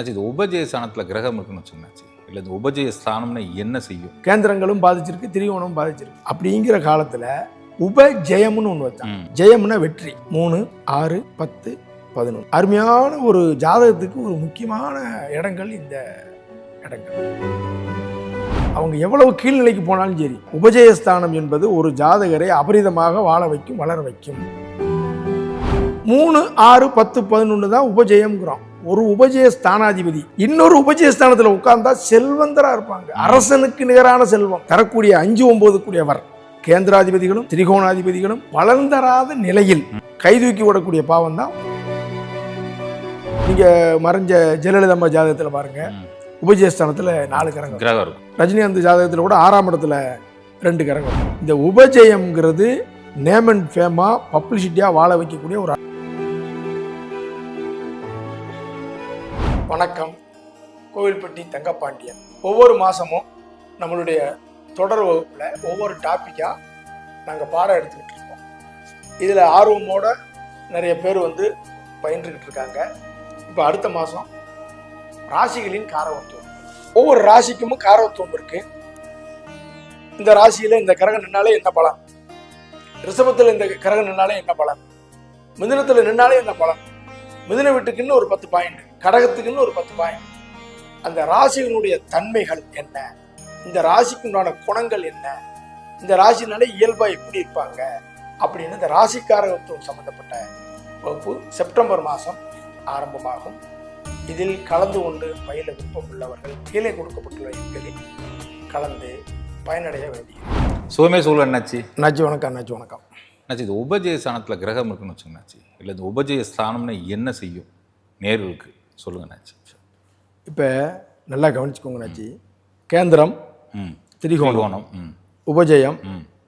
ஆச்சு இது உபஜய ஸ்தானத்தில் கிரகம் இருக்குன்னு வச்சுக்கோங்கண்ணாச்சி இல்லை இந்த உபஜய ஸ்தானம்னு என்ன செய்யும்? கேந்திரங்களும் பாதிச்சிருக்கு திரிகோணமும் பாதிச்சிருக்கு. அப்படிங்கிற காலத்துல உப ஜெயம்னு ஒன்று வச்சாங்க. ஜெயம்னா வெற்றி. மூணு ஆறு பத்து பதினொன்று. அருமையான ஒரு ஜாதகத்துக்கு ஒரு முக்கியமான இடங்கள் இந்த இடங்கள். அவங்க எவ்வளவு கீழ்நிலைக்கு போனாலும் சரி உபஜயஸ்தானம் என்பது ஒரு ஜாதகரை அபரிதமாக வாழ வைக்கும் வளர வைக்கும். மூணு ஆறு பத்து பதினொன்று தான் உபஜயம்ங்கிறோம். ஒரு உபஜய ஸ்தானாதிபதி இன்னொரு உபஜய ஸ்தானத்துல உட்கார்ந்தா செல்வந்தரா இருப்பாங்க. அரசனுக்கு நிகரான செல்வம். தரக்கூடிய அஞ்சு ஒன்பது கூடியவர் கேந்திராதிபதிகளும் திரிகோணாதிபதிகளும் வளர்ந்தராத நிலையில் கைதூக்கி விடக்கூடிய பாவம் தான் நீங்க மறைஞ்ச ஜெயலலிதா ஜாதகத்துல பாருங்க. உபஜயஸ்தானத்துல நாலு கிரகம். இருக்கும். ரஜினிகாந்த் ஜாதகத்துல கூட ஆறாம் இடத்துல ரெண்டு கரங்கள் இந்த உபஜயம்ங்கிறது நேம் அண்ட் ஃபேமா பப்ளிசிட்டியா வாழ வைக்கக்கூடிய ஒரு வணக்கம். கோவில்பட்டி தங்கப்பாண்டியன். ஒவ்வொரு மாதமும் நம்மளுடைய தொடர் வகுப்பில் ஒவ்வொரு டாப்பிக்காக நாங்கள் பாடம் எடுத்துக்கிட்டு இருக்கோம். இதில் ஆர்வமோடு நிறைய பேர் வந்து பயின்றுக்கிட்டு இருக்காங்க. இப்போ அடுத்த மாதம் ராசிகளின் காரவத்துவம் ஒவ்வொரு ராசிக்கும் காரவத்துவம் இருக்குது இந்த ராசியில் இந்த கிரகம் நின்னாலே என்ன பலன்? ரிசபத்தில் இந்த கிரகம் நின்னாலே என்ன பலன்? மிதினத்தில் நின்னாலே என்ன பலன்? மிதின வீட்டுக்குன்னு ஒரு பத்து பாயிண்ட் கடகத்துக்குன்னு ஒரு பத்து பாயிண்ட். அந்த ராசிகளுடைய தன்மைகள் என்ன? இந்த ராசிக்கு உண்டான குணங்கள் என்ன? இந்த ராசினால இயல்பா எப்படி இருப்பாங்க? அப்படின்னு இந்த ராசிக்காரகத்துவம் சம்பந்தப்பட்ட வகுப்பு செப்டம்பர் மாதம் ஆரம்பமாகும். இதில் கலந்து கொண்டு பயில விருப்பம் உள்ளவர்கள் கீழே கொடுக்கப்பட்டுள்ள எண்களில் கலந்து பயனடைய வேண்டியது. சுகமே சூழல் என்னாச்சு? அண்ணாச்சி வணக்கம் அண்ணாச்சி வணக்கம். அண்ணாச்சி இது உபஜய ஸ்தானத்தில் கிரகம் இருக்குன்னு வச்சுக்கோங்கண்ணாச்சி இல்லை இந்த உபஜய ஸ்தானம்னு என்ன செய்யும்? நேர்களுக்கு. சொல்லுங்க அண்ணாச்சி இப்போ நல்லா கவனிச்சுக்கோங்க அண்ணாச்சி கேந்திரம் திரிகோணம் உபஜயம்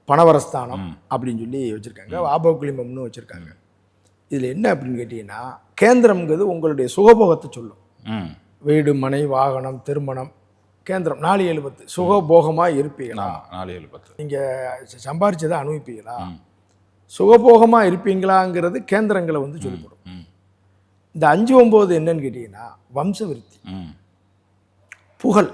பணவரஸ்தானம். அப்படின்னு சொல்லி வச்சுருக்காங்க. ஆபோக்குலிமம்னு வச்சுருக்காங்க. இதில் என்ன அப்படின்னு கேட்டிங்கன்னா கேந்திரம்ங்கிறது உங்களுடைய சுகபோகத்தை சொல்லும். வீடு மனை வாகனம் திருமணம் கேந்திரம் நாலு ஏழு பத்து. சுகபோகமாக இருப்பீங்களா? நாலு ஏழு பத்து. நீங்கள் சம்பாரிச்சதை அனுபவிப்பீங்களா? சுகபோகமாக இருப்பீங்களாங்கிறது கேந்திரங்களை வந்து சொல்லிக் கொடுக்கும். ம். இந்த அஞ்சு ஒம்பது என்னன்னு கேட்டிங்கன்னா வம்சவிருத்தி. புகழ்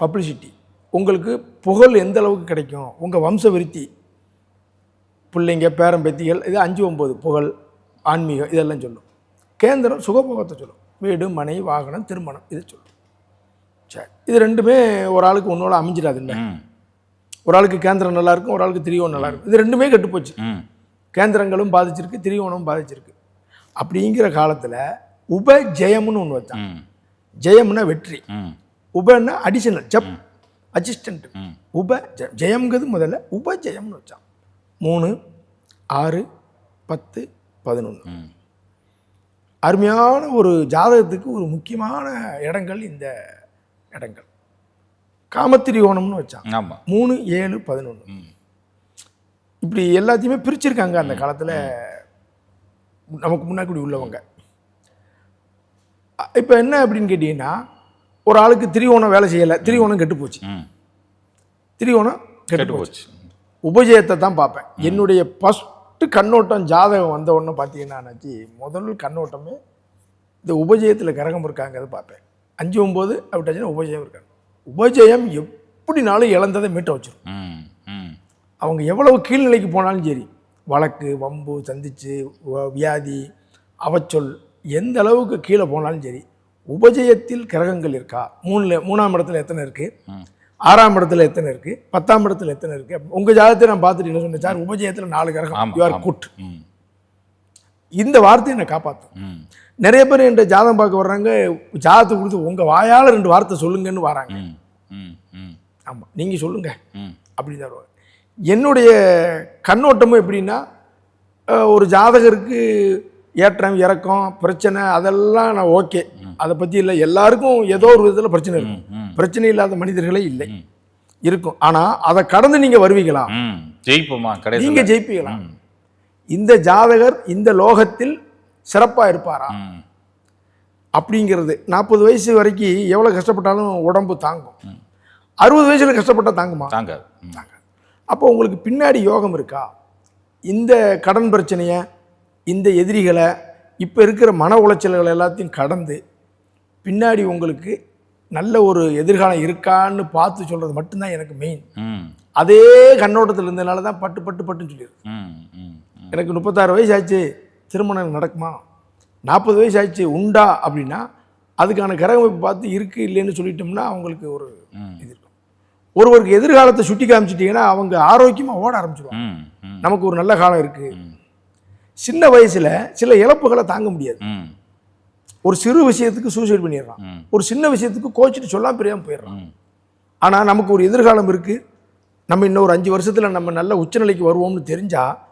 பப்ளிசிட்டி உங்களுக்கு புகழ் எந்த அளவுக்கு கிடைக்கும்? உங்கள் வம்ச விருத்தி பிள்ளைங்க பேரம்பேத்திகள் இது அஞ்சு ஒம்பது புகழ் ஆன்மீகம் இதெல்லாம் சொல்லும். கேந்திரம் சுகபோகத்தை சொல்லும். வீடு மனை வாகனம் திருமணம் இது சொல்லும். சரி இது ரெண்டுமே ஒரு ஆளுக்கு ஒன்றோட அமைஞ்சிடாது இல்லை. ஒரு ஆளுக்கு கேந்திரம் நல்லா இருக்கும் ஒரு ஆளுக்கு திரியோணம் நல்லா இருக்கும். இது ரெண்டுமே கெட்டு போச்சு ம். கேந்திரங்களும் பாதிச்சிருக்கு திரியோணமும் பாதிச்சிருக்கு. அப்படிங்கிற காலத்தில் உப ஜெயம்னு ஒன்று வச்சான் ஜெயம்னா வெற்றி. உபன்னா அடிஷனல் ஜப் அசிஸ்டன்ட் ம். உப ஜெயம்ங்கிறது முதல்ல உப ஜெயம்னு வச்சான் மூணு ஆறு பத்து பதினொன்று ம். அருமையான ஒரு ஜாதகத்துக்கு ஒரு முக்கியமான இடங்கள் இந்த இடங்கள். காமத்திரிகோணம்னு வச்சான் ஆமாம் மூணு ஏழு பதினொன்று இப்படி எல்லாத்தையுமே பிரிச்சிருக்காங்க அந்த காலத்தில் நமக்கு முன்னாடி உள்ளவங்க. இப்போ என்ன அப்படின்னு கேட்டிங்கன்னா ஒரு ஆளுக்கு திரிகோணம் வேலை செய்யலை திரிகோணம் கெட்டு போச்சு. திரிகோணம் கெட்டு போச்சு. உபஜயத்தை தான் பார்ப்பேன். என்னுடைய ஃபஸ்ட்டு கண்ணோட்டம் ஜாதகம் வந்த உடனே பார்த்தீங்கன்னா அண்ணாச்சி முதல் கண்ணோட்டமே இந்த உபஜயத்தில் கிரகம் இருக்காங்கிறத பார்ப்பேன். அஞ்சு ஒம்பது அப்படிட்டாச்சுன்னா உபஜயம் இருக்காங்க உபஜயம் எப்படினாலும் இழந்ததை மீட்ட வச்சிரும். ம் ம். அவங்க எவ்வளவு கீழ்நிலைக்கு போனாலும் சரி வழக்கு வம்பு சந்திச்சு வியாதி அவச்சொல் எந்த அளவுக்கு கீழே போனாலும் சரி உபஜயத்தில் கிரகங்கள் இருக்கா? மூணுல மூணாம் இடத்துல எத்தனை இருக்கு? ம். ஆறாம் இடத்துல எத்தனை இருக்கு? பத்தாம் இடத்துல எத்தனை இருக்கு? அப்ப உங்க ஜாதகத்தை நான் பார்த்துட்டு என்ன சொன்னேன்? சார் உபஜயத்துல நாலு கிரகம். ஆமாம் யூ ஆர் ஆமாம். குட் இந்த வார்த்தையை என்னை காப்பாற்றும் நிறைய பேர் என்கிட்ட ஜாதகம் பார்க்க வர்றாங்க ஜாதகத்தை கொடுத்து உங்க வாயால ரெண்டு வார்த்தை சொல்லுங்கன்னு வராங்க. ம் ம் ம். ஆமா நீங்க சொல்லுங்க. ம். அப்படின்னு தான் வருவாங்க. என்னுடைய கண்ணோட்டமும் எப்படின்னா ஒரு ஜாதகருக்கு ஏற்றம் இறக்கம் பிரச்சனை அதெல்லாம் நான் ஓகே. அதை பற்றி இல்லை. எல்லாருக்கும் ஏதோ ஒரு விதத்தில் பிரச்சனை இருக்கும். பிரச்சனை இல்லாத மனிதர்களே இல்லை. இருக்கும். ஆனால் அதை கடந்து நீங்கள் வருவீங்களா? ஜெயிப்போமா? நீங்கள் ஜெயிப்பீங்களா? இந்த ஜாதகர் இந்த லோகத்தில் சிறப்பாக இருப்பாரா? அப்படிங்கிறது. நாற்பது வயசு வரைக்கும் எவ்வளோ கஷ்டப்பட்டாலும் உடம்பு தாங்கும். அறுபது வயசில் கஷ்டப்பட்டா தாங்குமா? தாங்காது. ம். அப்போ உங்களுக்கு பின்னாடி யோகம் இருக்கா? இந்த கடன் பிரச்சனையை இந்த எதிரிகளை இப்போ இருக்கிற மன உளைச்சல்கள் எல்லாத்தையும் கடந்து பின்னாடி உங்களுக்கு நல்ல ஒரு எதிர்காலம் இருக்கான்னு பார்த்து சொல்கிறது மட்டும்தான் எனக்கு மெயின் அதே கண்ணோட்டத்தில் இருந்தனால தான் பட்டு பட்டு பட்டுன்னு சொல்லியிருக்கு எனக்கு முப்பத்தாறு வயசு ஆச்சு திருமணம் நடக்குமா? நாற்பது வயசு ஆச்சு உண்டா அப்படின்னா அதுக்கான கிரகமைப்பு பார்த்து இருக்கு இல்லைன்னு சொல்லிட்டோம்னா அவங்களுக்கு ஒரு ஒருவருக்கு எதிர்காலத்தை சுட்டி காமிச்சிட்டிங்கன்னா அவங்க ஆரோக்கியமாக ஓட ம் நமக்கு ஒரு நல்ல காலம் இருக்கு. ம். சின்ன வயசுல சில இழப்புகளை தாங்க முடியாது. ஒரு சிறு விஷயத்துக்கு சூசைட் பண்ணிடுறான். ஒரு சின்ன விஷயத்துக்கு கோச்சிட்டு சொல்லாம தெரியாம போயிடுறான். ம். ஆனா நமக்கு ஒரு எதிர்காலம் இருக்கு. நம்ம இன்னும் ஒரு அஞ்சு வருஷத்துல நம்ம நல்ல உச்சநிலைக்கு வருவோம்னு தெரிஞ்சா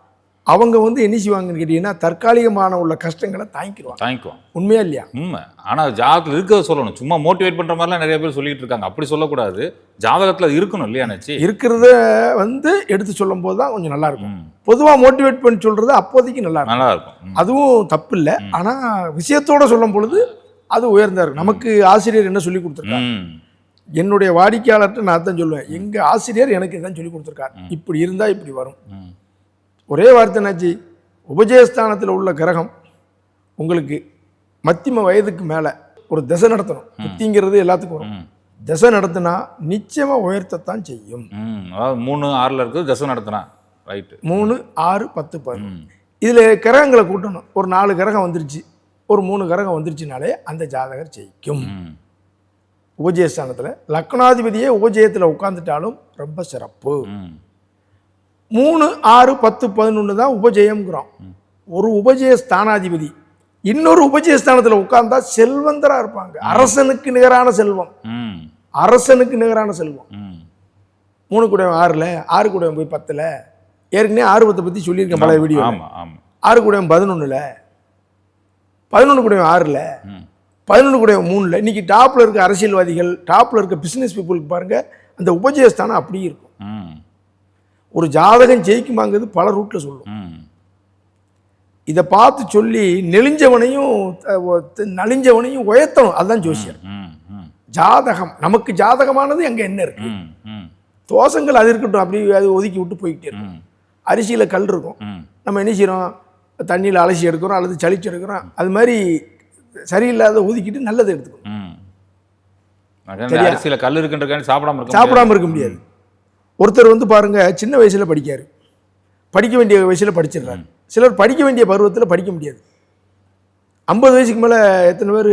அவங்க வந்து என்ன செய்வாங்கன்னு கேட்டீங்கன்னா தற்காலிகமான உள்ள கஷ்டங்களை தாங்கிக்கிடுவாங்க தாங்கிக்குவோம் உண்மையா இல்லையா? உண்மை. ஆனால் ஜாதகத்தில் இருக்கிறத சொல்லணும். சும்மா மோட்டிவேட் பண்ணுற மாதிரிலாம் நிறைய பேர் சொல்லிட்டு இருக்காங்க. அப்படி சொல்லக்கூடாது. ஜாதகத்தில் அது இருக்கணும் இல்லையா நச்சி இருக்கிறத வந்து எடுத்து சொல்லும் போது தான் கொஞ்சம் நல்லா இருக்கும் ம். பொதுவா மோட்டிவேட் பண்ணி சொல்றது அப்போதைக்கு நல்லா இருக்கும் நல்லா இருக்கும். அதுவும் தப்பு இல்லை ஆனா விஷயத்தோட சொல்லும் பொழுது அது உயர்ந்தா இருக்கும். நமக்கு ஆசிரியர் என்ன சொல்லி கொடுத்துருக்காரு? ம். என்னுடைய வாடிக்கையாளர்கிட்ட நான் தான் சொல்லுவேன். எங்க ஆசிரியர் எனக்கு இதான் சொல்லி கொடுத்துருக்காரு. இப்படி இருந்தா இப்படி வரும். ஒரே வார்த்தை என்னாச்சு? உபஜயஸ்தானத்தில் உள்ள கிரகம் உங்களுக்கு மத்தியம வயதுக்கு மேலே ஒரு திசை நடத்தணும். புத்திங்கிறது எல்லாத்துக்கும் வரும். திசை நடத்தினா நிச்சயமா உயர்த்தத்தான் செய்யும். அதாவது மூணு ஆறில் இருக்குது தசை நடத்தினா. ரைட்டு மூணு ஆறு பத்து பதினொன்று. இதில் கிரகங்களை கூட்டணும். ஒரு நாலு கிரகம் வந்துருச்சு. ஒரு மூணு கிரகம் வந்துருச்சுனாலே அந்த ஜாதகர் ஜெயிக்கும். உபஜயஸ்தானத்தில் லக்னாதிபதியே உபஜயத்தில் உட்காந்துட்டாலும் ரொம்ப சிறப்பு. மூணு ஆறு பத்து பதினொன்று தான் உபஜயம்ங்கிறோம். ஒரு உபஜய ஸ்தானாதிபதி இன்னொரு உபஜய ஸ்தானத்தில் உட்கார்ந்தா செல்வந்தரா இருப்பாங்க. அரசனுக்கு நிகரான செல்வம். ம். அரசனுக்கு நிகரான செல்வம். ம். மூணு கூடவன் ஆறில் ஆறு கூடவன் போய் பத்தில். ஏற்கனவே ஆறு பத்தை பற்றி சொல்லியிருக்கேன் பல வீடியோ ஆறு கூடவன் பதினொன்றில் பதினொன்று கூடவன் ஆறில் பதினொன்று கூடவன் மூணில் இன்னைக்கு டாப்பில் இருக்க அரசியல்வாதிகள் டாப்பில் இருக்க பிஸ்னஸ் பீப்புளுக்கு பாருங்க அந்த உபஜயஸ்தானம் அப்படியே இருக்கும். ம். ஒரு ஜாதகம் ஜெயிக்குமாங்கிறது பல ரூட்டில் சொல்லும். இதை பார்த்து சொல்லி நெளிஞ்சவனையும் நலிஞ்சவனையும் உயர்த்தணும். அதுதான் ஜோசியர். ஜாதகம். நமக்கு ஜாதகமானது அங்க என்ன இருக்கு? தோஷங்கள் அது இருக்கட்டும் அப்படி அது ஒதுக்கி விட்டு போய்கிட்டே இருக்கும். அரிசியில கல் இருக்கும். நம்ம என்ன செய்றோம் தண்ணியில் அலசி எடுக்கிறோம் அல்லது சளிச்சு எடுக்கிறோம். அது மாதிரி சரியில்லாத ஒதுக்கிட்டு நல்லதை எடுத்துக்கணும். அரிசியில் கல் இருக்குன்றக்காண்டி சாப்பிடாம சாப்பிடாம இருக்க முடியாது. ஒருத்தர் வந்து பாருங்க சின்ன வயசுல படிக்காரு. படிக்க வேண்டிய வயசுல படிச்சிடுறாரு. சிலர் படிக்க வேண்டிய பருவத்தில் படிக்க முடியாது. ஐம்பது வயசுக்கு மேலே எத்தனை பேர்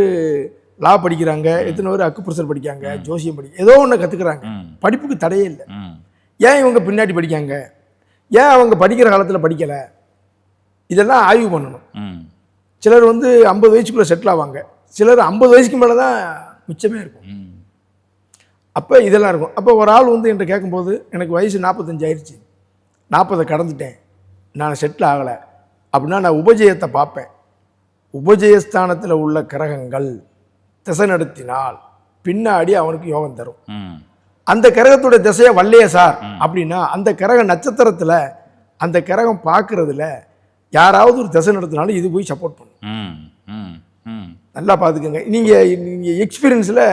லா படிக்கிறாங்க எத்தனை பேர் அக்குப்ரஷர் படிக்காங்க ஜோசியம் படிக்க ஏதோ ஒன்று கற்றுக்குறாங்க படிப்புக்கு தடையே இல்லை. ஏன் இவங்க பின்னாடி படிக்காங்க? ஏன் அவங்க படிக்கிற காலத்தில் படிக்கலை? இதெல்லாம் ஆய்வு பண்ணணும். ம். சிலர் வந்து ஐம்பது வயசுக்குள்ளே செட்டில் ஆவாங்க. சிலர் ஐம்பது வயசுக்கு மேலே தான் மிச்சமே இருக்கும். அப்போ இதெல்லாம் இருக்கும். அப்போ ஒரு ஆள் வந்து என்கிட்ட கேட்கும்போது எனக்கு வயசு நாற்பத்தஞ்சு ஆயிடுச்சு. நாற்பதை கடந்துட்டேன். நான் செட்டில் ஆகலை. அப்படின்னா நான் உபஜயத்தை பார்ப்பேன். உபஜயஸ்தானத்தில் உள்ள கிரகங்கள் திசை நடத்தினால் பின்னாடி அவனுக்கு யோகம் தரும். ம். அந்த கிரகத்துடைய திசையை வல்லையே சார் அப்படின்னா அந்த கிரக நட்சத்திரத்தில் அந்த கிரகம் பார்க்கறதுல யாராவது ஒரு திசை நடத்தினாலும் இது போய் சப்போர்ட் பண்ணும். ம். ம். ம். நல்லா பார்த்துக்கோங்க. நீங்கள் நீங்கள் எக்ஸ்பீரியன்ஸில்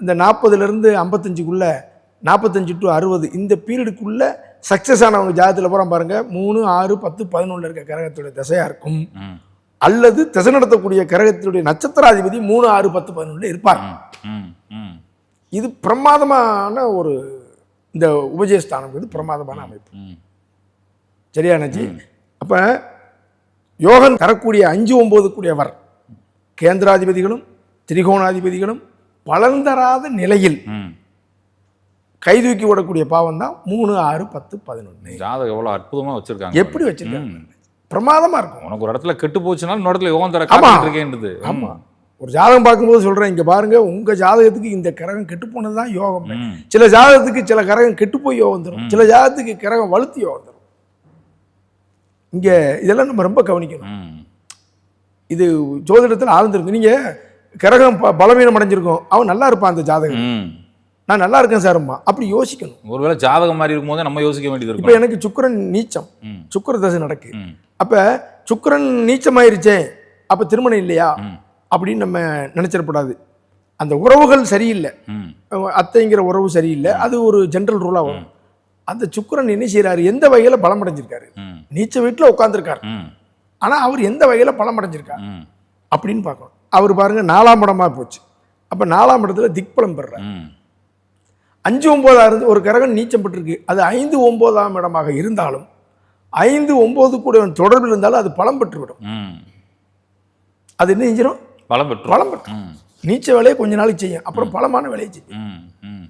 இந்த நாற்பதுலேருந்து ஐம்பத்தஞ்சுக்குள்ள நாற்பத்தஞ்சு டு அறுபது இந்த பீரியடுக்குள்ளே சக்ஸஸ் ஆனவங்க ஜாதகத்தில் பூரா பாருங்கள் மூணு ஆறு பத்து பதினொன்றில் இருக்க கிரகத்துடைய திசையாக இருக்கும். அல்லது திசை நடத்தக்கூடிய கிரகத்தினுடைய நட்சத்திராதிபதி மூணு ஆறு பத்து பதினொன்றில் ம் இது பிரமாதமான ஒரு இந்த உபஜயஸ்தானம். இது பிரமாதமான அமைப்பு. சரியானஜி அப்போ யோகம் தரக்கூடிய அஞ்சு ஒம்பது கூடியவர் கேந்திராதிபதிகளும் திரிகோணாதிபதிகளும் பலன் தராத நிலையில் ம். கைதூக்கி விடக்கூடிய பாவம் தான் மூணு ஆறு பத்து பதினொன்று ஜாதகம் எவ்வளோ அற்புதமாக வச்சிருக்காங்க எப்படி வச்சிருக்காங்க? ம். பிரமாதமா இருக்கும். உனக்கு ஒரு இடத்துல கெட்டு போச்சுனாலும் இன்னொரு இடத்துல யோகம் தர இருக்கேன்றது. ஆமா. ஒரு ஜாதகம் பார்க்கும்போது சொல்றேன் இங்க பாருங்க உங்க ஜாதகத்துக்கு இந்த கிரகம் கெட்டு போனது தான் யோகம். சில ஜாதகத்துக்கு சில கிரகம் கெட்டு போய் யோகம் தரும். சில ஜாதகத்துக்கு கிரகம் வலுத்து யோகம் தரும். இங்க இதெல்லாம் நம்ம ரொம்ப கவனிக்கணும். இது ஜோதிடத்தில் ஆழ்ந்திருக்கு. நீங்க கிரகம் பலவீனம் அடைஞ்சிருக்கும். அவன் நல்லா இருப்பான் அந்த ஜாதகம் நான் நல்லா இருக்கேன் சார்மா அப்படி யோசிக்கணும். ஒருவேளை ஜாதகம் மாதிரி இருக்கும்போது நம்ம யோசிக்க வேண்டியது இப்போ எனக்கு சுக்கிரன் நீச்சம். சுக்கிர தசை நடக்கு. அப்ப சுக்கிரன் நீச்சமாயிருச்சே. அப்ப திருமணம் இல்லையா? அப்படின்னு நம்ம நினைச்சிடக்கூடாது. அந்த உறவுகள் சரியில்லை. அத்தைங்கிற உறவு சரியில்லை. அது ஒரு ஜென்ரல் ரூலா வரும். அந்த சுக்கிரன் என்ன செய்றாரு? எந்த வகையில பலம் அடைஞ்சிருக்காரு? நீச்ச வீட்டில் உட்காந்துருக்காரு ஆனா அவர் எந்த வகையில பலம் அடைஞ்சிருக்காரு? அப்படின்னு பார்க்கணும். அவர் பாருங்க நாலாம் இடமா போச்சு. அப்போ நாலாம் இடத்துல திக்பலம் பெறுறார். ம். அஞ்சு ஒன்பதா இருந்து ஒரு கிரகம் நீச்சம் பெற்றிருக்கு அது ஐந்து ஒன்பதாம் இடமாக இருந்தாலும் ஐந்து ஒன்பது கூட தொடர்பில் இருந்தாலும் அது பலம் பெற்றுவிடும். அது என்ன செஞ்சிடும் பலம் பெற்று பலம் பெற்று நீச்ச வேலையை கொஞ்ச நாளைக்கு செய்யும். அப்புறம் பலமான வேலையை செய்யும்.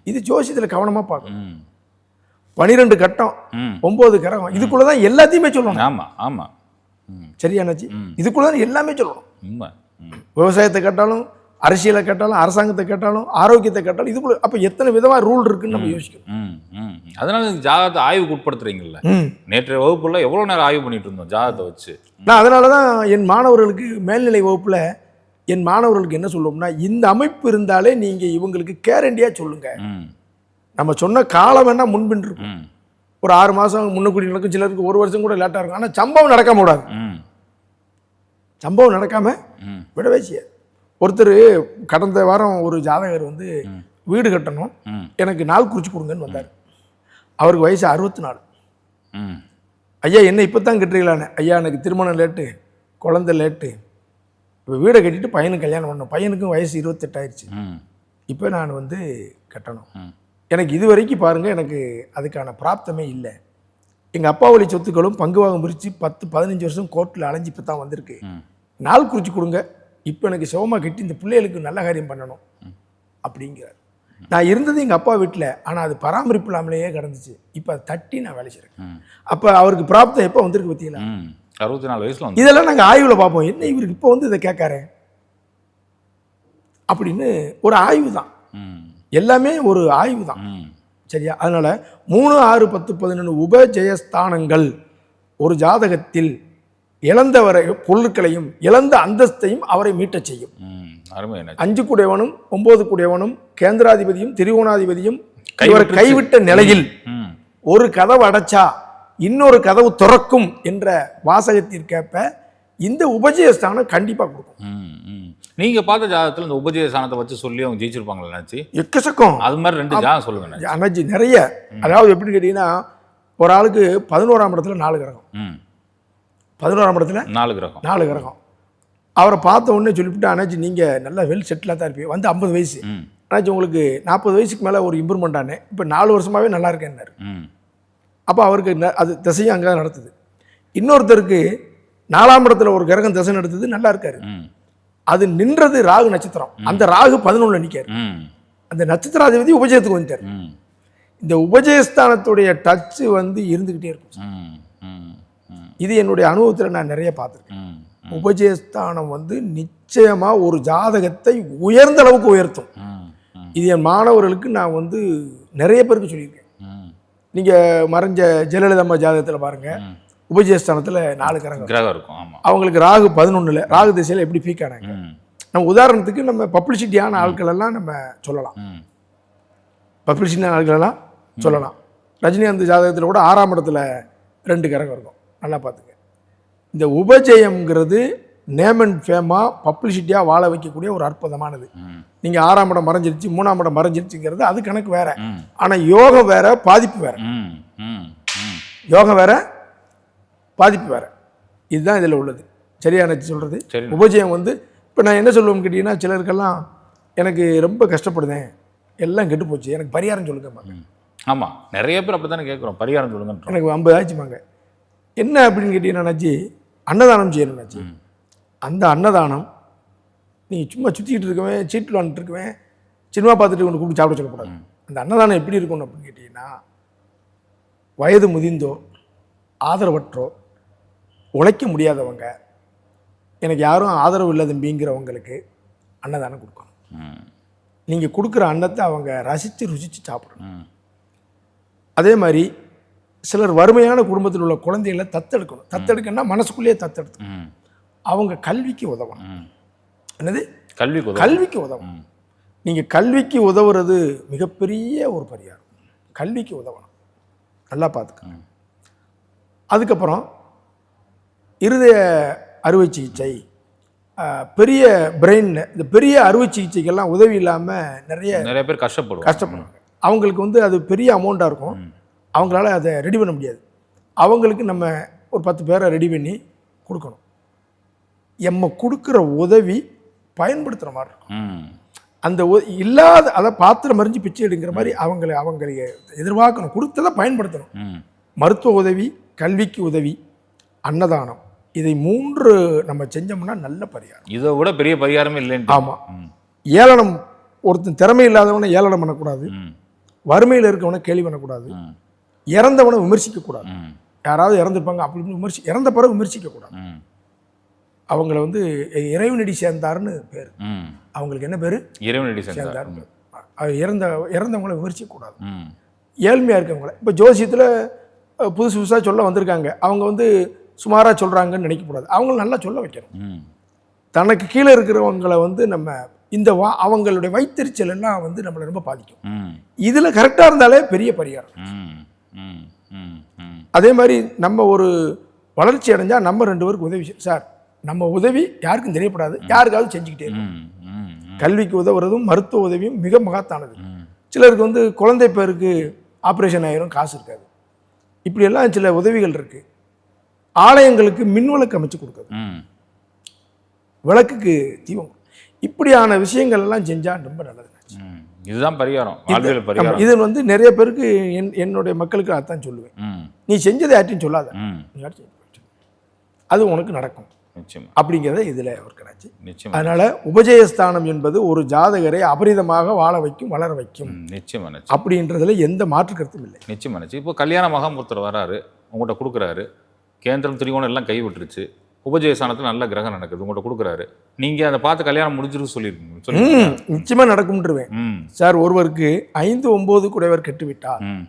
இது ஜோசியத்தில் கவனமாக பார்க்கணும். பனிரெண்டு கட்டம் ம். ஒன்பது கிரகம். இதுக்குள்ள தான் எல்லாத்தையுமே சொல்லணும். ஆமா ஆமா. ம். சரியானாச்சு. இதுக்குள்ள தான் எல்லாமே சொல்லணும். விவசாயத்தை கேட்டாலும் அரசியலை கேட்டாலும் அரசாங்கத்தை கேட்டாலும் ஆரோக்கியத்தை கேட்டாலும் இதுக்குள்ள அப்போ எத்தனை விதமாக ரூல் இருக்குன்னு நம்ம யோசிக்கணும். அதனால ஜாதகத்தை ஆய்வுக்கு உட்படுத்துறீங்கல்ல. நேற்றைய வகுப்புல எவ்வளவு நேரம் ஆய்வு பண்ணிட்டு இருந்தோம் ஜாதகத்தை வச்சு? நான் அதனால தான் என் மாணவர்களுக்கு மேல்நிலை வகுப்பில் என் மாணவர்களுக்கு என்ன சொல்லுவோம்னா இந்த அமைப்பு இருந்தாலே நீங்கள் இவங்களுக்கு கேரண்டியாக சொல்லுங்கள் நம்ம சொன்ன காலம் வேணால் முன்பின் இருக்கும் ஒரு ஆறு மாதம் முன்னக்கூடி நடக்கும் சிலருக்கு ஒரு வருஷம் கூட லேட்டாக இருக்கும். ஆனால் சம்பவம் நடக்காம விடாது. ம். சம்பவம் நடக்காம ம். விடவே செய்யாது. ஒருத்தர் கடந்த வாரம் ஒரு ஜாதகர் வந்து. வீடு கட்டணும். எனக்கு நாள் குறிச்சு கொடுங்கன்னு வந்தார். அவருக்கு வயசு அறுபத்தி நாலு ஐயா என்ன இப்போ தான் கட்டுறீங்களான்னு. ஐயா எனக்கு திருமணம் லேட்டு குழந்தை லேட்டு. இப்போ வீடை கட்டிட்டு பையனுக்கு கல்யாணம் பண்ணணும். பையனுக்கும் வயசு இருபத்தெட்டாயிருச்சு இப்போ நான் வந்து கட்டணும். எனக்கு இது வரைக்கும் பாருங்கள் எனக்கு அதுக்கான பிராப்தமே இல்லை. எங்கள் அப்பா வழி சொத்துக்களும் பங்கு வாங்க பிரித்து பத்து பதினஞ்சு வருஷம் கோர்ட்டில் அலைஞ்சு இப்போ தான் வந்திருக்கு நாள் குறித்து கொடுங்க. இப்போ எனக்கு சிவமாக கட்டி இந்த பிள்ளைகளுக்கு நல்ல காரியம் பண்ணணும். அப்படிங்கிறார். நான் இருந்தது எங்கள் அப்பா வீட்டில் ஆனால் அது பராமரிப்பு இல்லாமலேயே கிடந்துச்சு. இப்போ அதை தட்டி நான் வேலை செய்கிறேன் அப்போ அவருக்கு பிராப்தம் எப்போ வந்திருக்கு பார்த்தீங்களா? அறுபத்தி நாலு வயசுல வந்து. இதெல்லாம் நாங்கள் ஆய்வில் பார்ப்போம். என்ன இவருக்கு இப்போ வந்து இதை கேட்காரு? அப்படின்னு ஒரு ஆய்வு தான். எல்லாமே ஒரு ஆய்வு தான். சரியா? அதனால மூணு ஆறு பத்து பதினொன்று உபஜெயஸ்தானங்கள் ஒரு ஜாதகத்தில் இழந்தவரை பொருட்களையும் இழந்த அந்தஸ்தையும் அவரை மீட்டச் செய்யும். அஞ்சு குடையவனும் ஒன்பது குடையவனும் கேந்திராதிபதியும் திரிகோணாதிபதியும் இவர். கைவிட்ட நிலையில் ம் ஒரு கதவு அடைச்சா இன்னொரு கதவு திறக்கும் என்ற வாசகத்திற்கேற்ப இந்த உபஜயஸ்தானம் கண்டிப்பா கொடுக்கும். ம் ம். நீங்க பார்த்த ஜாதகத்துல இந்த உபஜய சாணத்தை வச்சு சொல்லி அவங்க ஜெயிச்சிருப்பாங்களா நினைச்சு எக்கச்சக்கம். அது மாதிரி ரெண்டு ஜாதகம் சொல்லுங்க அண்ணாச்சி. நிறைய. அதாவது எப்படி கேட்டீங்கன்னா ஒரு ஆளுக்கு பதினோராம் இடத்துல நாலு கிரகம். ம். பதினோராம் இடத்துல நாலு கிரகம். நாலு கிரகம். அவரை பார்த்த உடனே சொல்லிவிட்டு அண்ணாச்சி நீங்கள் நல்லா வெல் செட்டிலாக தான் இருப்பீங்க. வந்து ஐம்பது வயசு. அண்ணாச்சி உங்களுக்கு நாற்பது வயசுக்கு மேலே ஒரு இம்ப்ரூவ்மெண்ட் ஆனே இப்போ நாலு வருஷமாகவே நல்லா இருக்கேன்னாரு. அப்போ அவருக்கு அது திசையும் அங்கே தான் நடத்துது. இன்னொருத்தருக்கு நாலாம் இடத்துல ஒரு கிரகம் திசை நடத்துது நல்லா இருக்காரு. அது நின்றது ராகு நட்சத்திரம். அந்த ராகு பதினொன்றில் நிற்காரு அந்த நட்சத்திராதிபதி உபஜயத்துக்கு வந்துட்டார். இந்த உபஜயஸ்தானத்துடைய டச்சு வந்து இருந்துக்கிட்டே இருக்கும். இது என்னுடைய அனுபவத்தில் நான் நிறைய பார்த்துருக்கேன். உபஜயஸ்தானம் வந்து நிச்சயமாக ஒரு ஜாதகத்தை உயர்ந்த அளவுக்கு உயர்த்தும். இது என் மாணவர்களுக்கு நான் வந்து நிறைய பேருக்கு சொல்லியிருக்கேன். நீங்கள் மறைஞ்ச ஜெயலலிதா அம்மா ஜாதகத்தில் பாருங்கள். உபஜயஸ்தானத்தில் நாலு கிரகம். கிரகம் இருக்கும் அவங்களுக்கு ராகு பதினொன்றில் ராகு திசையில் எப்படி பீக் ஆனாங்க? நம்ம உதாரணத்துக்கு நம்ம பப்ளிசிட்டியான ஆட்கள் எல்லாம் நம்ம சொல்லலாம். பப்ளிசிட்டியான ஆட்கள் எல்லாம் சொல்லலாம். ரஜினிகாந்த் ஜாதகத்தில் கூட ஆறாம் இடத்துல ரெண்டு கிரகம் இருக்கும். நல்லா பார்த்துங்க இந்த உபஜயம்ங்கிறது நேம் அண்ட் ஃபேமாக பப்ளிசிட்டியாக வாழ வைக்கக்கூடிய ஒரு அற்புதமானது. நீங்கள் ஆறாம் இடம் மறைஞ்சிருச்சு மூணாம் இடம் மறைஞ்சிருச்சுங்கிறது அது கணக்கு வேற. ஆனால் யோகம் வேற பாதிப்பு வேற. யோகம் வேற பாதிப்பு வேற. இதுதான் இதில் உள்ளது. சரியா எனக்கு சொல்கிறது உபஜயம் வந்து இப்போ நான் என்ன சொல்லுவேன்னு கேட்டிங்கன்னா சிலருக்கெல்லாம் எனக்கு ரொம்ப கஷ்டப்படுதேன் எல்லாம் கெட்டு போச்சு எனக்கு பரிகாரம் சொல்லுங்கம்மா ம். ஆமா நிறைய பேர் அப்படித்தானே கேட்குறோம் பரிகாரம் சொல்லுங்கன்றோம் எனக்கு ஐம்பது ஆச்சுமாங்க என்ன அப்படின்னு கேட்டீங்கன்னா அண்ணாச்சி? அன்னதானம் செய்யணும் அண்ணாச்சி. ம். அந்த அன்னதானம் நீ சும்மா சுற்றிக்கிட்டு இருக்கவேன் சீட்டில் வந்துட்டு இருக்கவேன் சினிமா பார்த்துட்டு ஒன்று கூப்பிட்டு சாப்பிட சொல்லக்கூடாது. அந்த அன்னதானம் எப்படி இருக்கணும் அப்படின்னு கேட்டிங்கன்னா வயது முதிர்ந்தோ ஆதரவற்றோ உழைக்க முடியாதவங்க எனக்கு யாரும் ஆதரவு இல்லை தம்பிங்கிறவங்களுக்கு அன்னதானம் கொடுக்கணும். நீங்கள் கொடுக்குற அன்னத்தை அவங்க ரசித்து ருசித்து சாப்பிடணும். அதே மாதிரி சிலர் வறுமையான குடும்பத்தில் உள்ள குழந்தைகளை தத்தெடுக்கணும். தத்தெடுக்கணும்னா மனசுக்குள்ளேயே தத்தெடுத்து. அவங்க கல்விக்கு உதவணும். என்னது? கல்வி. கல்விக்கு உதவணும். நீங்கள் கல்விக்கு உதவுறது மிகப்பெரிய ஒரு பரிகாரம். கல்விக்கு உதவணும். நல்லா பார்த்துக்க ம். அதுக்கப்புறம் இருதய அறுவை சிகிச்சை பெரிய பிரெயின் இந்த பெரிய அறுவை சிகிச்சைக்கெல்லாம் உதவி இல்லாமல் நிறைய நிறைய பேர் கஷ்டப்படுவாங்க. கஷ்டப்படுறாங்க அவங்களுக்கு வந்து அது பெரிய அமௌண்ட்டாக இருக்கும். அவங்களால அதை ரெடி பண்ண முடியாது. அவங்களுக்கு நம்ம ஒரு பத்து பேரை ரெடி பண்ணி கொடுக்கணும். எம்ம கொடுக்குற உதவி பயன்படுத்துகிற மாதிரி இருக்கும். அந்த இல்லாத அதை பாத்திரம் மறிஞ்சு பிச்சை எடுங்கிற மாதிரி அவங்களை அவங்களை எதிர்பார்க்கணும். கொடுத்ததை பயன்படுத்தணும். மருத்துவ உதவி கல்விக்கு உதவி அன்னதானம். இதை மூன்று நம்ம செஞ்சோம்னா நல்ல பரிகாரம். இதை விட பெரிய பரிகாரமே இல்லைன்னு ஆமா. ம். ஏளனம் ஒருத்தன் திறமை இல்லாதவனை ஏளனம் பண்ணக்கூடாது. வறுமையில் இருக்கவனை கேலி பண்ணக்கூடாது. இறந்தவனை விமர்சிக்கக்கூடாது. யாராவது இறந்துருப்பாங்க அப்படி விமர்சி இறந்த பிறகு விமர்சிக்கக்கூடாது. அவங்கள வந்து இறைவனடி சேர்ந்தாருன்னு பேர். அவங்களுக்கு என்ன பேர்? இறைவனடி சேர்ந்தார். இறந்த இறந்தவங்கள விமர்சிக்கக்கூடாது. ஏழ்மையாக இருக்கவங்கள. இப்போ ஜோசியத்தில் புதுசு புதுசாக சொல்ல வந்திருக்காங்க. அவங்க வந்து சுமாராக சொல்கிறாங்கன்னு நினைக்கக்கூடாது. அவங்கள நல்லா சொல்ல வைக்கணும். தனக்கு கீழே இருக்கிறவங்கள வந்து நம்ம இந்த வா அவங்களுடைய வைத்தறிச்சல் எல்லாம் வந்து நம்மளை ரொம்ப பாதிக்கும். இதில் கரெக்டாக இருந்தாலே பெரிய பரிகாரம். அதே மாதிரி நம்ம ஒரு வளர்ச்சி அடைஞ்சால் நம்ம ரெண்டு பேருக்கு உதவி சார் நம்ம உதவி யாருக்கும் தெரியப்படாது. யாருக்காவது செஞ்சுக்கிட்டே கல்விக்கு உதவுறதும் மருத்துவ உதவியும் மிக மகத்தானது. சிலருக்கு வந்து குழந்தை பேருக்கு ஆப்ரேஷன் ஆயிரும் காசு இருக்காது. இப்படியெல்லாம் சில உதவிகள் இருக்குது ஆலயங்களுக்கு மின்விளக்கு அமைச்சு கொடுக்குறது. விளக்குக்கு தீபம் இப்படியான விஷயங்கள் எல்லாம் செஞ்சால் ரொம்ப நல்லது. இதுதான் பரிகாரம் வாழ்வியல் பரிகாரம். இது வந்து நிறைய பேருக்கு என் என்னுடைய மக்களுக்கு அதான் சொல்லுவேன். நீ செஞ்சதை யார்ட்டையும் சொல்லாத. அது உனக்கு நடக்கும். நிச்சயமா. அப்படிங்கிறத இதில் ஒரு கணாச்சு நிச்சயமா. அதனால உபஜயஸ்தானம் என்பது ஒரு ஜாதகரை அபரிதமாக வாழ வைக்கும் வளர வைக்கும். நிச்சயமா அப்படின்றதுல எந்த மாற்று கருத்தும் இல்லை. நிச்சயமா இப்போ கல்யாண மகாம் ஒருத்தர் வராரு உங்கள்கிட்ட கொடுக்குறாரு. கேந்திரம் திரிகோணம் எல்லாம் கை விட்டுருச்சு உபஜயஸ்தானத்தில் நல்ல கிரகம் நடக்குது உங்கள்கிட்ட கொடுக்குறாரு. நீங்கள் அதை பார்த்து கல்யாணம் முடிஞ்சிருக்கு சொல்லியிருக்கீங்க சொல்லி ம் நிச்சயமா நடக்கும்ன்றவேன். சார் ஒருவருக்கு ஐந்து ஒன்பது குடைவர் கெட்டுவிட்டால் ம்.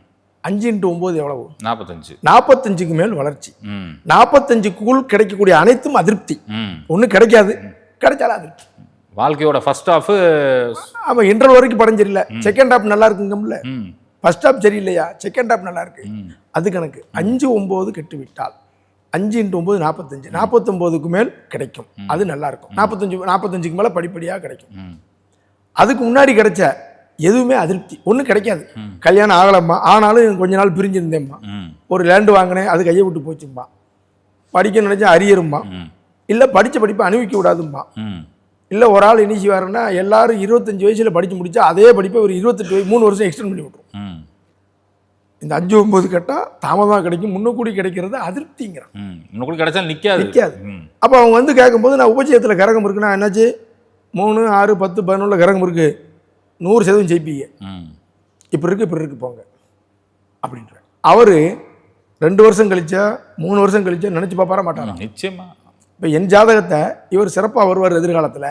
அஞ்சு இன்ட்டு ஒன்பது எவ்வளவு? நாற்பத்தஞ்சு நாற்பத்தஞ்சுக்கு மேல் வளர்ச்சி. நாற்பத்தஞ்சுக்குள் கிடைக்கக்கூடிய அனைத்தும் அதிருப்தி. ஒன்றும் கிடைக்காது கிடைச்சாலும் அதிருப்தி. வாழ்க்கையோட ஃபர்ஸ்ட் ஹாஃப் ஆமாம் இன்டர்வல் வரைக்கும் படம் சரியில்லை. செகண்ட் ஹாப் நல்லா இருக்குங்கம்ல. ஃபர்ஸ்ட் ஹாப் சரியில்லையா? செகண்ட் ஹாப் நல்லா இருக்கு. அது கணக்கு. அஞ்சு ஒம்பது கெட்டு விட்டால் அஞ்சு இன்ட்டு ஒம்பது நாற்பத்தஞ்சு நாற்பத்தொம்போதுக்கு மேல் கிடைக்கும். அது நல்லா இருக்கும். நாற்பத்தஞ்சு நாற்பத்தஞ்சுக்கு மேலே படிப்படியாக கிடைக்கும். அதுக்கு முன்னாடி கிடைச்ச எதுவுமே அதிருப்தி. ஒன்றும் கிடைக்காது. கல்யாணம் ஆகலம்மா. ஆனாலும் கொஞ்ச நாள் பிரிஞ்சிருந்தேம்மா. ஒரு லேண்டு வாங்கினேன். அது கையை விட்டு போச்சும்மா. படிக்க நினைச்சா அரியரும்மா. இல்லை படித்த படிப்பை அனுபவிக்க விடாதும்மா இல்லை ஒரு ஆள் என்ன செய்வாருன்னா எல்லாரும் இருபத்தஞ்சு வயசில் படித்து முடிச்சா அதே படிப்பை ஒரு இருபத்தெட்டு வயசு மூணு வருஷம் எக்ஸ்டெண்ட் பண்ணி விட்ரும் ம். இந்த அஞ்சு ஒம்பது கட்டால் தாமதமாக கிடைக்கும். முன்ன கூடி கிடைக்கிறது அதிருப்திங்கிறான். ம். இன்னும் கூட கிடைச்சாலும் நிற்காது நிக்காது. ம். அப்போ அவங்க வந்து கேட்கும்போது நான் உபஜயத்தில் கிரகம் இருக்குன்னா என்னாச்சு? மூணு ஆறு பத்து பதினொன்றுல கிரகம் இருக்குது நூறு சதவீதம் ஜெயிப்பீங்க. ம். இப்படி இருக்கு இப்படி இருக்கு போங்க. அப்படின்ற அவர் ரெண்டு வருஷம் கழிச்சா மூணு வருஷம் கழிச்சா நினச்சி பார்ப்பார மாட்டாராம் நிச்சயமா. இப்போ என் ஜாதகத்தை இவர் சிறப்பாக வருவார் எதிர்காலத்தில்.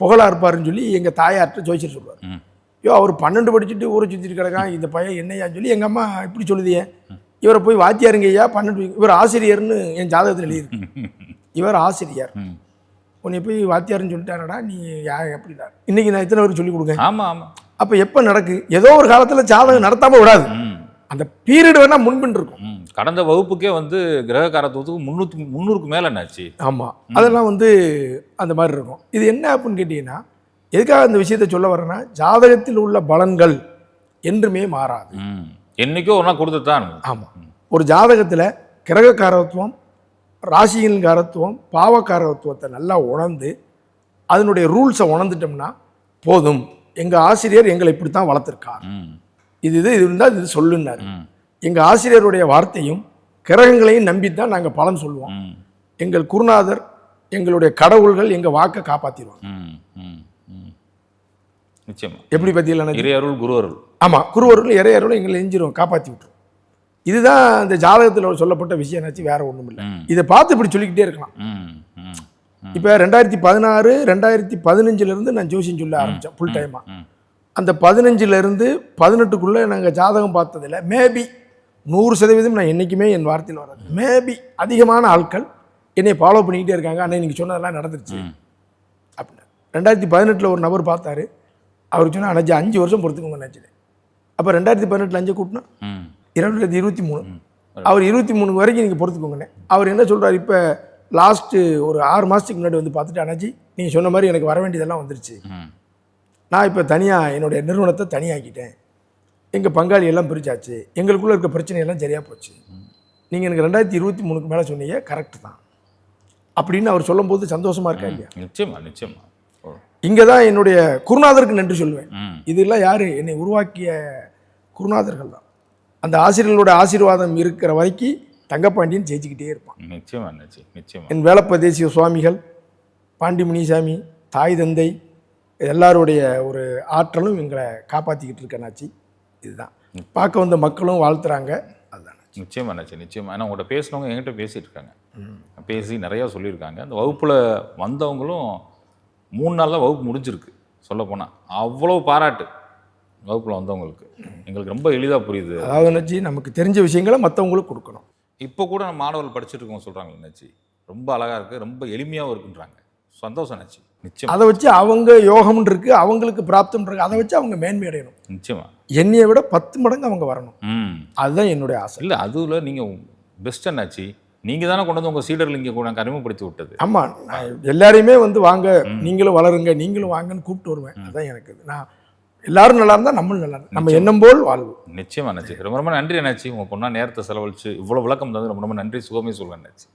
புகழா இருப்பாருன்னு சொல்லி எங்கள் தாயார்கிட்ட ஜோசியர் சொல்லுவார் ஐயோ அவர் பன்னெண்டு படிச்சுட்டு ஊரை சுற்றிட்டு கிடக்கான் இந்த பையன் என்னையான்னு சொல்லி எங்கள் அம்மா இப்படி சொல்லுதியே இவரை போய் வாத்தியாருங்க ஐயா பன்னெண்டு இவர் ஆசிரியர்னு என் ஜாதகத்தில் எழுதியிருக்கு. இவர் ஆசிரியர். உன்னை போய் வாத்தியார்னு சொல்லிட்டானடா நீ யா எப்படிடா இன்னைக்கு நான் எத்தனை பேருக்கு சொல்லிக் கொடுங்க ஆமாம் ஆமாம் அப்போ எப்போ நடக்கு? ஏதோ ஒரு காலத்தில் ஜாதகம் நடத்தாமல் விடாது. அந்த பீரியட் வேணால் முன்பின் இருக்கும். கடந்த வகுப்புக்கே வந்து கிரக காரத்துவத்துக்கு முந்நூற்றி முந்நூறுக்கு மேலே என்னாச்சு? ஆமாம் அதெல்லாம் வந்து அந்த மாதிரி இருக்கும். இது என்ன அப்படின்னு கேட்டிங்கன்னா எதுக்காக இந்த விஷயத்தை சொல்ல வரேன்னா ஜாதகத்தில் உள்ள பலன்கள் என்றுமே மாறாது. ம். என்னைக்கோ ஒரு நாள் கொடுத்து தான் ஆமாம் ஒரு ஜாதகத்தில் கிரகக்காரத்துவம் ராசியின் காரத்துவம் பாவக்காரத்துவத்தை நல்லா உணர்ந்து அதனுடைய ரூல்ஸை உணர்ந்துட்டோம்னா போதும். எங்கள் ஆசிரியர் எங்களை இப்படி தான் வளர்த்துருக்கார். இது இது இது இருந்தால் இது சொல்லுன்னாரு. எங்கள் ஆசிரியருடைய வார்த்தையும் கிரகங்களையும் நம்பி தான் நாங்கள் பலன் சொல்லுவோம். எங்கள் குருநாதர் எங்களுடைய கடவுள்கள் எங்கள் வாக்கை காப்பாற்றிடுவாங்க ம் ம் ம். நிச்சயமா. எப்படி பற்றியில் இறை அருள் குரு அருள் ஆமாம் குருவர்கள் இறையர்களும் எங்களை எஞ்சிரும் காப்பாற்றி விட்டுரும். இதுதான் இந்த ஜாதகத்தில் சொல்லப்பட்ட விஷயம் என்னாச்சு? வேற ஒன்றும் இல்லை இதை பார்த்து இப்படி சொல்லிக்கிட்டே இருக்கலாம். இப்போ ரெண்டாயிரத்தி பதினாறு ரெண்டாயிரத்தி பதினஞ்சுலேருந்து நான் ஜோசியம் சொல்ல ஆரம்பித்தேன் ஃபுல் டைமாக அந்த பதினஞ்சுலேருந்து பதினெட்டுக்குள்ளே நாங்கள் ஜாதகம் பார்த்ததில் மேபி நூறு சதவீதம் நான் என்றைக்குமே என் வார்த்தையில் வராது. மேபி அதிகமான ஆட்கள் என்னை ஃபாலோ பண்ணிக்கிட்டே இருக்காங்க. அண்ணா நீங்கள் சொன்னதெல்லாம் நடந்துருச்சு. அப்படின்னு ரெண்டாயிரத்தி பதினெட்டில் ஒரு நபர் பார்த்தாரு. அவருக்கு சொன்னால் அணைச்சி அஞ்சு வருஷம் பொறுத்துக்கோங்க நினச்சிது அப்போ ரெண்டாயிரத்தி பதினெட்டில் அஞ்சு கூட்டினா ம். இருபத்தி மூணு. அவர் இருபத்தி மூணு வரைக்கும் நீங்கள் பொறுத்துக்கோங்கண்ணே அவர் என்ன சொல்றாரு இப்போ லாஸ்ட்டு ஒரு ஆறு மாதத்துக்கு முன்னாடி வந்து பார்த்துட்டு அண்ணாச்சி நீங்கள் சொன்ன மாதிரி எனக்கு வர வேண்டியதெல்லாம் வந்துருச்சு. நான் இப்போ தனியாக என்னுடைய நிறுவனத்தை தனியாக்கிட்டேன். எங்கள் பங்காளி எல்லாம் பிரிச்சாச்சு. எங்களுக்குள்ளே இருக்க பிரச்சனையெல்லாம் சரியாக போச்சு. நீங்கள் எனக்கு ரெண்டாயிரத்தி இருபத்தி மூணுக்கு மேலே சொன்னீங்க கரெக்ட் தான். அப்படின்னு அவர் சொல்லும்போது சந்தோஷமா இருக்கா இல்லையா? நிச்சயமா நிச்சயமா. இங்கே தான் என்னுடைய குருநாதருக்கு நன்றி சொல்லுவேன் இதெல்லாம் யார்? என்னை உருவாக்கிய குருநாதர்கள் தான். அந்த ஆசிரியர்களோட ஆசீர்வாதம் இருக்கிற வரைக்கும் தங்கப்பாண்டியன் ஜெயிச்சுக்கிட்டே இருப்பான். நிச்சயமா நிச்சயமா. என் வேலப்பதேசிய சுவாமிகள் பாண்டி முனிசாமி தாய் தந்தை எல்லாருடைய ஒரு ஆற்றலும் எங்களை காப்பாற்றிக்கிட்டு இருக்கனாச்சு இதுதான். பார்க்க வந்த மக்களும் வாழ்த்துறாங்க. அதுதான் நிச்சயமா அண்ணாச்சி நிச்சயமா. ஏன்னா உங்கள்கிட்ட பேசினவங்க என்கிட்ட பேசிட்டு இருக்காங்க. பேசி நிறையா சொல்லியிருக்காங்க. அந்த வகுப்பில் வந்தவங்களும் மூணு நாள் தான் வகுப்பு முடிஞ்சிருக்கு. சொல்ல போனால் அவ்வளோ பாராட்டு வகுப்பில் வந்தவங்களுக்கு. எங்களுக்கு ரொம்ப எளிதாக புரியுது. அதாவது நினச்சி நமக்கு தெரிஞ்ச விஷயங்களை மற்றவங்களுக்கு கொடுக்கணும். இப்போ கூட நம்ம மாணவர்கள் படிச்சுட்டு இருக்கோம் சொல்கிறாங்க என்னாச்சு ரொம்ப அழகாக இருக்குது ரொம்ப எளிமையாகவும் இருக்குன்றாங்க. சந்தோஷம் என்னாச்சு நிச்சயம். அதை வச்சு அவங்க யோகம்னு இருக்கு அவங்களுக்கு பிராப்தம் இருக்கு அதை வச்சு அவங்க மேன்மை அடையணும். நிச்சயமா. என்னையை விட பத்து மடங்கு அவங்க வரணும். அதுதான் என்னுடைய ஆசை. இல்லை அதுல நீங்கள் பெஸ்ட் என்னாச்சு நீங்கள் தானே கொண்டு வந்து உங்கள் சீடர்கள் இங்கே கூட அறிமுகப்படுத்தி விட்டது. ஆமாம் எல்லாரையுமே வந்து வாங்க நீங்களும் வளருங்க நீங்களும் வாங்கன்னு கூப்பிட்டு வருவேன். அதான் எனக்கு. நான் எல்லாரும் நல்லா இருந்தால் நம்மளும் நல்லா நம்ம எண்ணம் போல் வாழ்வு நிச்சயமா என்னாச்சு ரொம்ப ரொம்ப நன்றி என்னாச்சு உங்கள் பொண்ணா நேரத்தை செலவழிச்சு இவ்வளோ விளக்கம் தந்து ரொம்ப ரொம்ப நன்றி. சுகமே சொல்லுவேன் என்னாச்சு